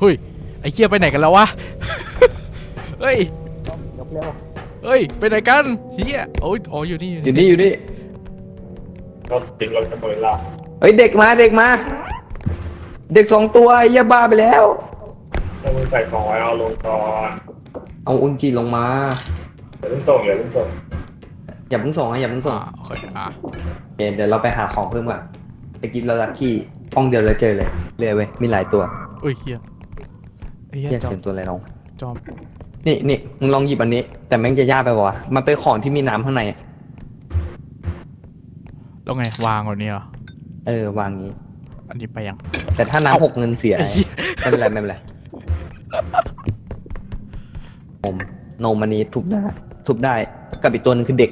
เฮ้ย ไอ้เคียไปไหนกันแล้ววะ เฮ้ย ยกเร็วเฮ้ย ไปไหนกันเฮียโอ้ยอ๋ออยู่นี่อยู่นี่อยู่นี่รถติดรถกระเบิดละเฮ้ยเด็กมาเด็กมา เด็กสองตัวไอ้เหี้ยบ้าไปแล้ว ถ้ามึงใส่ของไว้เอาลงก่อนเอาอุนจิลงมาเดี๋ยวต้องส่งเดี๋ยวต้องส่งอย่าเพิ่งส่งนะอย่าเพิ่งส่งอ่าโอเคอะโอเคเดี๋ยวเราไปหาของเพิ่มก่อนไปกินเราลักกี้ห้องเดียวเราเจอเลยเลยเว้ยมีหลายตัวอุ้ยเฮีย ไอ้เฮียเหี้ยจอเสีมยงตัวอะไรน้องจอมนี่นี่มึงลองหยิบอันนี้ แต่แม่งจะยากไปวะมันเป็นของที่มีน้ำข้างในอะแล้วไงวางก่อนเนี่ยเหรอเออวางงี้ อันนี้ไปยัง แต่ถ้าน้ำหกเงินเสียไอ้เหี้ย ไม่เป็นไรไม่เป็นไรนมนมอันนี้ทุบได้ทุบได้กับอีกตัวหนึงคือเด็ก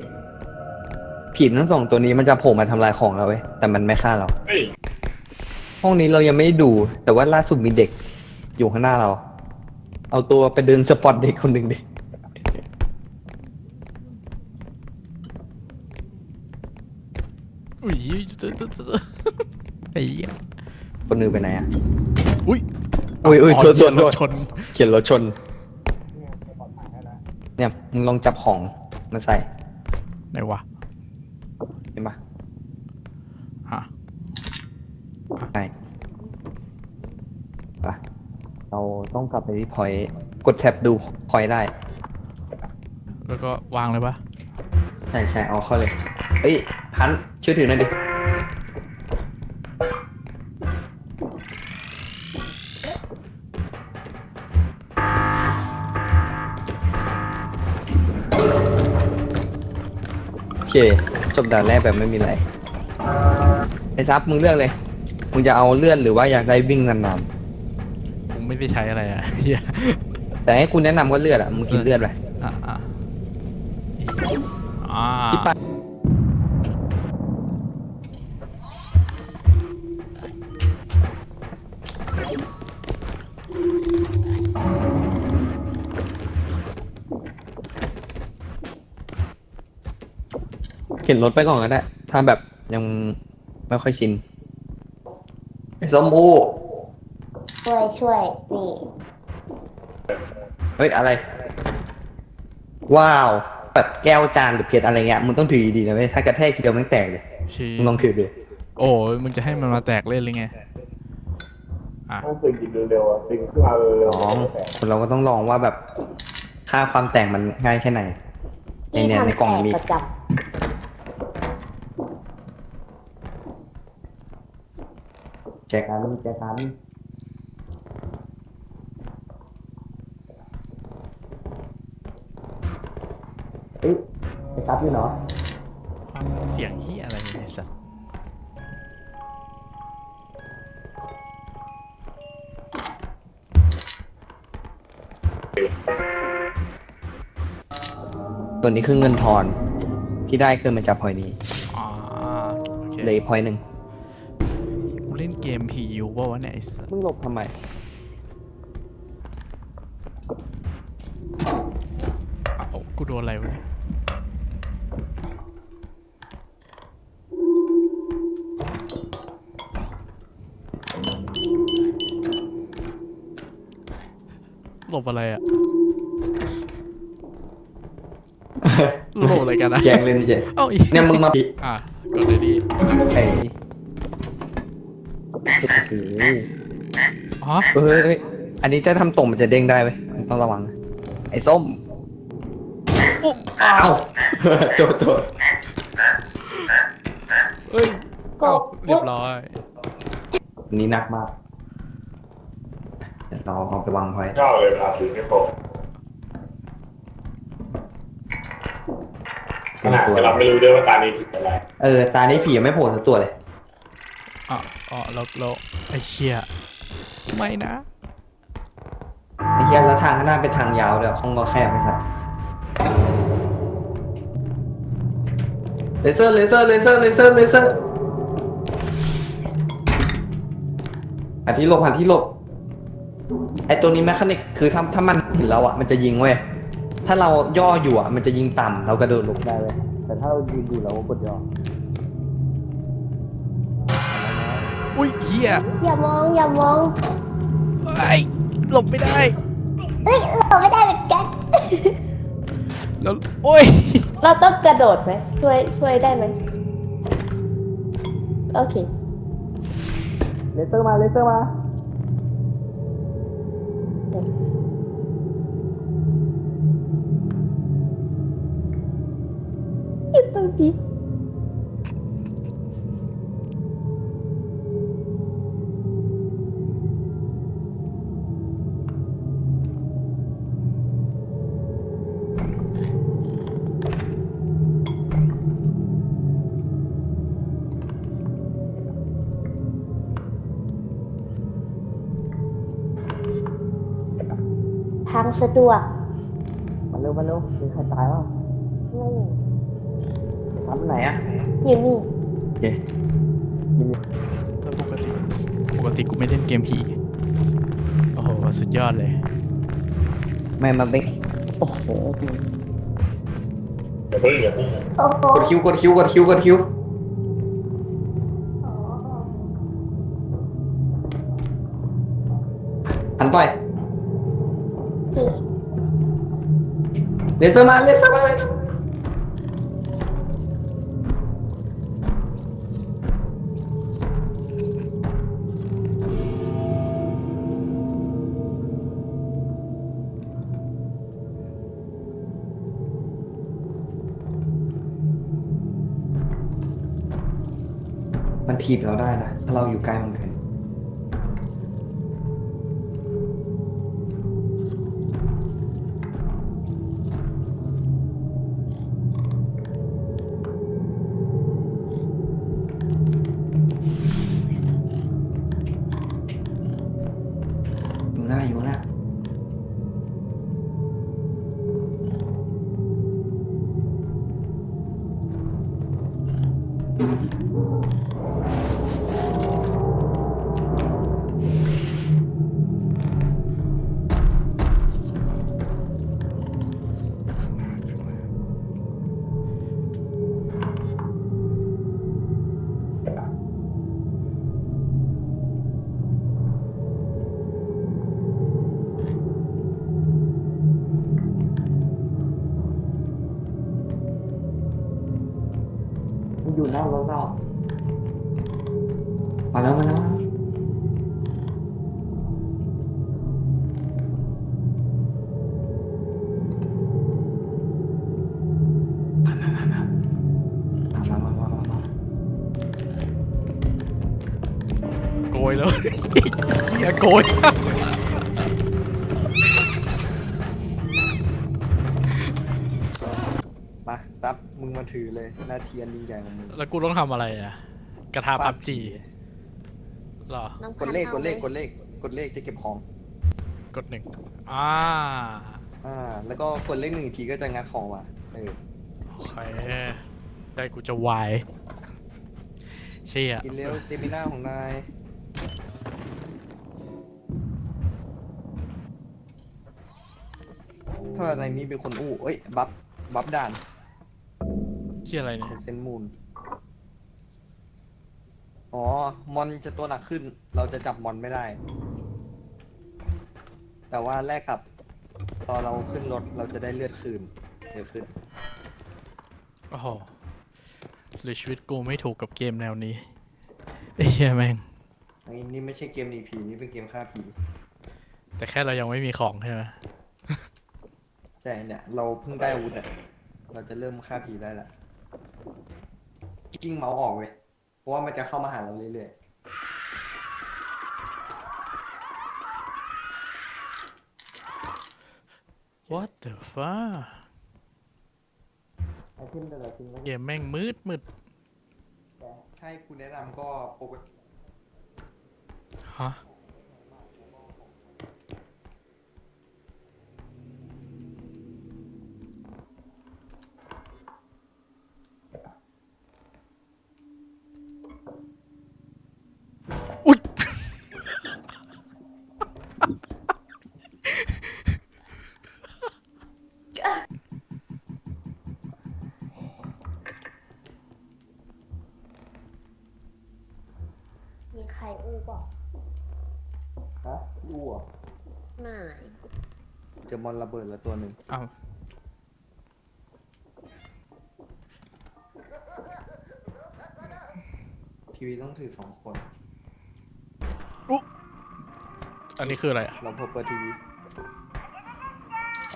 ผีทั้งสองตัวนี้มันจะโผล่มาทำลายของเราเว้ยแต่มันไม่ฆ่าเรา เฮ้ยห้องนี้เรายังไม่ได้ดู แต่ว่าล่าสุดมีเด็กอยู่ข้างหน้าเรา เอาตัวไปเดินสปอตเด็กคนหนึ่งดิ อุ้ยไอ้เหี้ยคนหนึงไปไหนอะ อุ้ยอุ้ยอุ้ยชนชนรชถนชนเขียนรถชน เนี่ยมึงลองจับของมาใส่ไหนวะ เห็นปะ อะ ใช่ปะเราต้อง กลับไปที่พอยกดแท็บดูพอยได้ แล้วก็วางเลยปะใช่ใช่เอาเข้าเลย เอ้ยพันช่วยถือหน่อยดิ โอเค จบด่านแรกแบบไม่มีอะไร ไอ้ซับมึงเลือกเลย มึงจะเอาเลื่อนหรือว่าอยากได้วิ่งนานผม ไม่ได้ใช้อะไรอะเฮียๆแต่ให้คุณแนะนำก็เลือดอะมึงกินเลือดไป อะอะอ่าที่ปะ เข็นรถไปก่อนก็ได้ถ้าแบบยังไม่ค่อยชินไอ้ส้มโอ ช่วยช่วยนี่เฮ้ยอะไร ว้าวแบบแก้วจานหรือเพชรอะไรเงี้ยมึงต้องถือดีๆนะเว้ยถ้ากระแทกทีเดียวมันแตกเลยชีมึงลองถือดูโอ้ยมึงจะให้มันมาแตกเล่นหรือไงอะต้องตื่นหยิบเร็วๆอะตื่นขึ้นมาเร็วลองคนเราก็ต้องลองว่าแบบค่าความแตกมันง่ายแค่ไหนในที่เนี่ยในทำกล่องแตกมีประจแจกันแจกัน เอ้ยไอ้ตับอยู่เนาะเสียงเฮียอะไรเนี่ยไอ้สัสตัวนี้คือเงินทอนที่ได้คือมันจากพอยนี้อ่าโอเคเหลยพอยหนึ่งกูเล่นเกมผีอยู่ป่าวะเนี่ยไอ้สัสมึงหลบทำไมอ้าวกูโดนอะไรวะเนี่ย หลบอะไรอะหลบอะไรกันอะแกงเลยนี่เจเอ้าอีเนี่ยมึงมาอะกดเลยดิไอ้โอ้โหอ๋อเฮ้ยเฮ้ยอันนี้ถ้าทำตรงมันจะเด้งได้ไหมต้องระวังนะไอ้ส้มอุ๊อ้าเอ้าวโจโจเฮ้ยำเอ้าก็เรียบร้อยอันนี้หนักมาก เดี๋ยวเราเอาไปวางไว้ๆชอบเลยเวลาถือไม่โผล่ขนาดแต่เราไม่รู้ด้วยว่าตานี้ถืออะไรเออตานี้ผียังไม่โผล่สักตัวเลยอะอ๋อแล้วแล้วไอ้เชี่ยไม่นะไอ้เหี้ยแล้วทางข้างหน้าเป็นทางยาวเดี๋ยวห้องก็แคบไปสักเลเซอร์เลเซอร์เลเซอร์เลเซอร์เลเซอร์หาที่หลบหาที่หลบ ไอ้ตัวนี้แมคานิกคือถ้าถ้ามันเห็นเราอะมันจะยิงเว้ยถ้าเราย่ออยู่อะมันจะยิงต่ำเรากระโดดหลบได้เว้ยแต่ถ้าเรายืนอยู่เราก็กดย่ออุ้ยเฮียอย่ามองอย่ามองไอ้หลบไม่ได้ เฮ้ยเราไม่ได้เหมือนกัน แล้วโอ้ย เราต้องกระโดดไหมช่วยช่วยได้ไหมโอเค เลเซอร์มาเลเซอร์มา থাকুন างสะดวก มาเร็วมาเร็วมีใครตายบ้างไม่ทำไหนอะอยู่นี่โอเคแล้วปกติปกติกูไม่เล่นเกมผี โอ้โห สุดยอดเลย ไม่มาเป็นโอ้โหอย่าเพิ่งอย่าเพิ่งโอ้โหกดคิวกดคิวกดคิวกดคิวหันไป พี่ เลเซอร์มาเลเซอร์มามันถีบเราได้นะ ถ้าเราอยู่ใกล้มันเกิน ล่าอยู่น่า อยู่นอกรถเรามาแล้วมาแล้วโกยเลยเฮียโกย ตับมึงมาถือเลยหน้าที่อันยิ่งใหญ่ของมึงแล้วกูต้องทำอะไรอะ กระทาพับจีหรอ น้องกดเลขพักนดเลขอากดเลขกดเลขจะเก็บของ กดหนึ่งอ่าอ่า แล้วก็กดเลขหนึ่งอีกทีก็จะงัดของมาเออโอเคได้กูจะวายเชี่ยกินเร็วสเตมิน่าของนายถ้าในนี้เป็นคนอู้เอ้ยบัฟบัฟด่าน เชี่ยอะไรเนี่ยเป็นเซนมูน อ๋อ มอนจะตัวหนักขึ้น เราจะจับมอนไม่ได้ แต่ว่าแลกกับ ตอนเราขึ้นรถเราจะได้เลือดคืนเยอะขึ้น โอ้โหหรือชีวิตกูไม่ถูกกับเกมแนวนี้ไอ้เหี้ยแม่ง อันนี้นี่ไม่ใช่เกมหนีผีนี่เป็นเกมฆ่าผี แต่แค่เรายังไม่มีของใช่ไหมใช่เนี่ย เราเพิ่งได้อาวุธอะ เราจะเริ่มฆ่าผีได้ละ กิ้งเมาส์ออกเว้ยเพราะว่ามันจะเข้ามาหาเราเรื่อยๆ What the fuck ๆไอเทมแต่ละชิ้นก็เกมแม่งมืดมืดให้คุณแนะนำก็ปกติฮะอุ๊ย หมาย เจอมอนระเบิดแล้วตัวหนึ่งอ้าวทีวีต้องถือสองคนอันนี้คืออะไรอะเราพอเปิดทีวี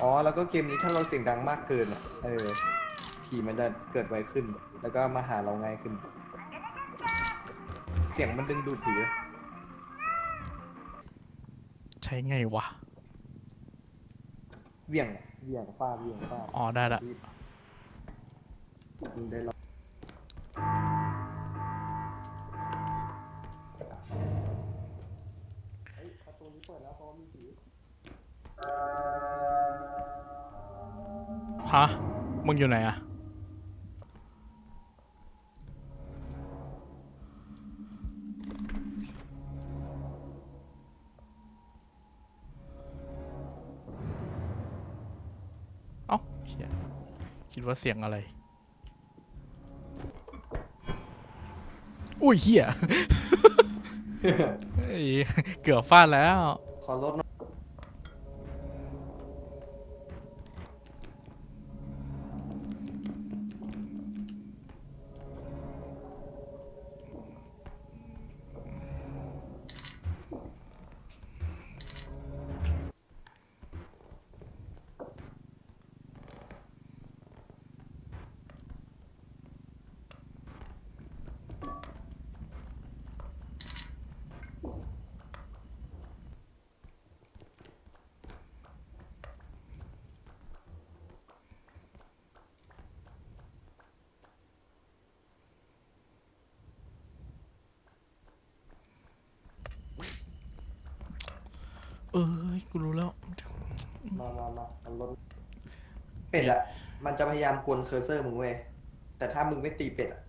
อ๋อแล้วก็เกมนี้ถ้าเราเสียงดังมากเกินอะเออผีมันจะเกิดไวขึ้น แล้วก็มาหาเราง่ายขึ้น เสียงมันดึงดูดผี ใช้ไงวะ เวี่ยงเวี่ยงฟาดเวี่ยงฟาดอ๋อได้ละมึงได้ลองเฮ้ยประตูนี้เปิดแล้วเพราะว่ามีผีฮะมึงอยู่ไหนอะ ดว่าเสียงอะไร อุ้ยเฮียเฮ้ยเกือบฟาดแล้ว ขอลดหน่อย เอ้ยกูรู้แล้ว มามามาเอาลดเป็ดอะมันจะพยายามกวนเคอร์เซอร์มึงเว้ยแต่ถ้ามึงไม่ตีเป็ดอะ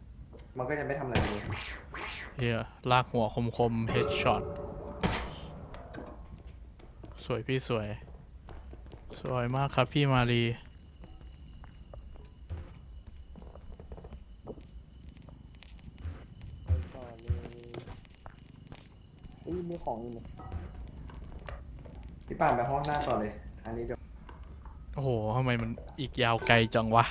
มันก็จะไม่ทำอะไรเลยเฮียลากหัวคมคมเฮดช็อตสวยพี่สวย สวยมากครับพี่มารีไปต่อเลยอุ้ยมีของอยู่เนี่ย พี่ป่านไปห้องหน้าต่อเลยอันนี้เดี๋ยวโอ้โหทำไมมันอีกยาวไกลจังวะ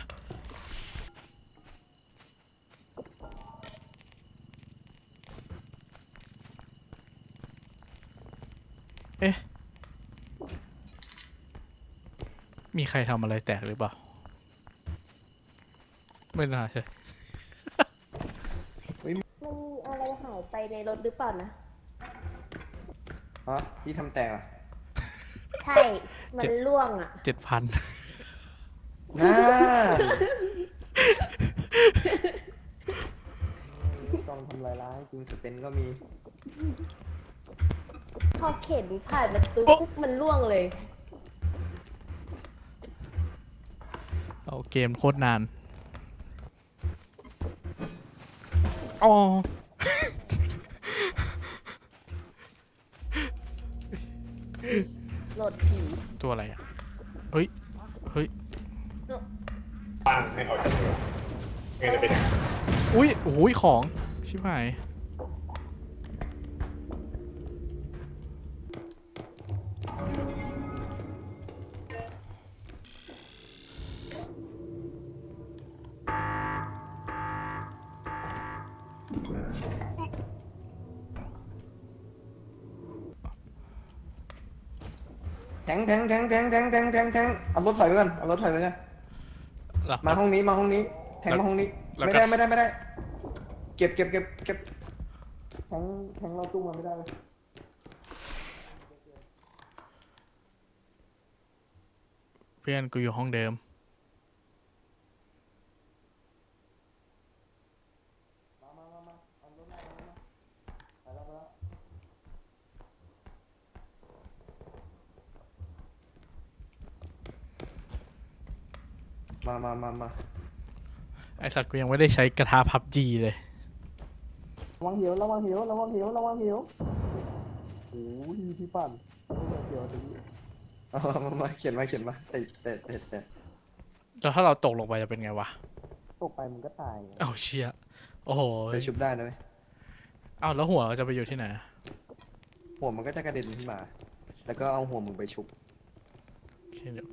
เอ๊ะ มีใครทำอะไรแตกหรือเปล่า ไม่น่าใช่ มันมีอะไรหายไปในรถหรือเปล่านะ ฮะพี่ทำแตกอะ ใช่ มันล่วงอะ เจ็ดพันน่าต้องทำลายร้ายจริงสเตนก็มีพอเข็นผ่านประตูโอ๊ะปุ๊บมันล่วงเลย เอาเกมโคตรนานอ๋อ โหลดผีตัวอะไรอะ เฮ้ย เฮ้ย ปั้งให้ออกจากตัวไม่งั้นจะเป็นอย่างนั้นอุ้ยโอ้ยของ ชิบหาย แทงแทงแทงแทงแทงแทงแทงแทงเอารถถอยไปก่อนเอารถถอยไปก่อนแล้วมาห้องนี้มาห้องนี้ แทงมาห้องนี้ แล้วไม่ก็ได้ไม่ได้ไม่ได้ เก็บเก็บเก็บเก็บแทงแทงเราตู้มาไม่ได้เลยเพื่อนกูอยู่ห้องเดิม มามามามาเอารถมาเอารถมาไปแล้วไปแล้ว มามามามาไอสัตว์กูยังไม่ได้ใช้กระทาพับจีเลย ระวังหิวระวังหิวระวังหิวระวังหิวโอ้ยพี่ปั่นเขียวตรงนี้เอามามาเขียนมาเขียนมาแต่แต่แต่แต่แล้วถ้าเราตกลงไปจะเป็นไงวะ ตกไปมันก็ตายเอ้าเชี่ยโอ้โหแต่ชุบได้นะเว้ยเอ้าแล้วหัวจะไปอยู่ที่ไหน หัวมันก็จะกระเด็นขึ้นมา แล้วก็เอาหัวมึงไปชุบ โอเคเดี๋ยว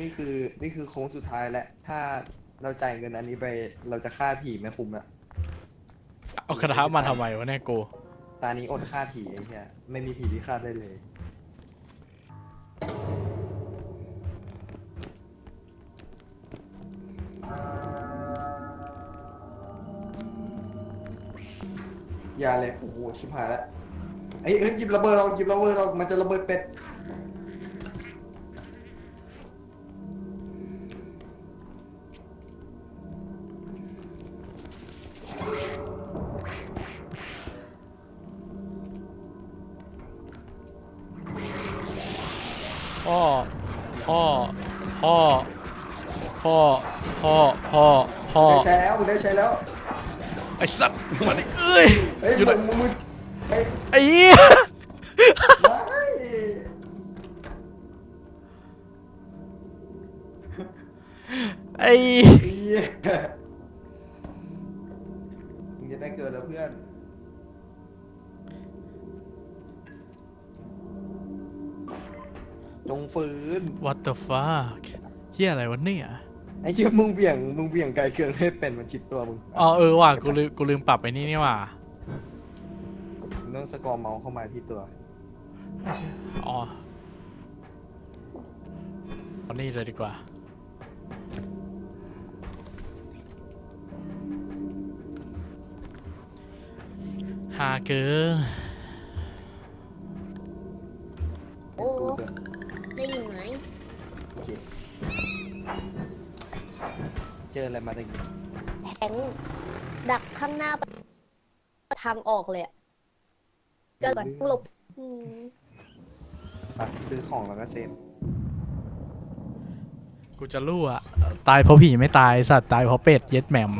นี่คือนี่คือโค้งสุดท้ายแล้วถ้าเราจ่ายเงินอันนี้ไปเราจะฆ่าผีไม่คุ้มละเอากระทะมาทำไมวะเนี่ยกู ตานี้อดฆ่าผีไอ้เหี้ยไม่มีผีที่ฆ่าได้เลยอย่าเลยโอ้โหชิบหายแล้วเอ้ยเอ้ยหยิบระเบิดเราหยิบระเบิดเรามันจะระเบิดเป็ด พ่อ พ่อ พ่อ พ่อ พ่อ พ่อ ได้ใช้แล้วมึงได้ใช้แล้วไอ้สัตว์มาดิเอ้ยเฮ้ยอยู่ไหนมึงมึงมึงเฮ้ยไอ้เหี้ยไม่ไอ้ เหี้ยมึงจะได้เกิดแล้วเพื่อน จงฝืน what the fuck เฮียอะไรวะเนี่ยไอ้เหี้ยมึงเบี่ยงมึงเบี่ยงไกลเกินให้เป็นมันชิดตัวมึงอ๋อเออว่ะกูลืมกูลืมปรับไปนี่นี่ว่ะมึงต้องสกอร์เมาส์เข้ามาที่ตัวอ๋อเอานี่เลยดีกว่า หาเกินโอ้ ได้ยินไหมโอเคเจออะไรมาตะกี้แทงดักข้างหน้าทางออกเลยอะเกิดหลบอืมไปซื้อของแล้วก็เซฟกูจะรู้อะตายเพราะผีไม่ตายสัตว์ตายเพราะเป็ดเย็ดแหม่ม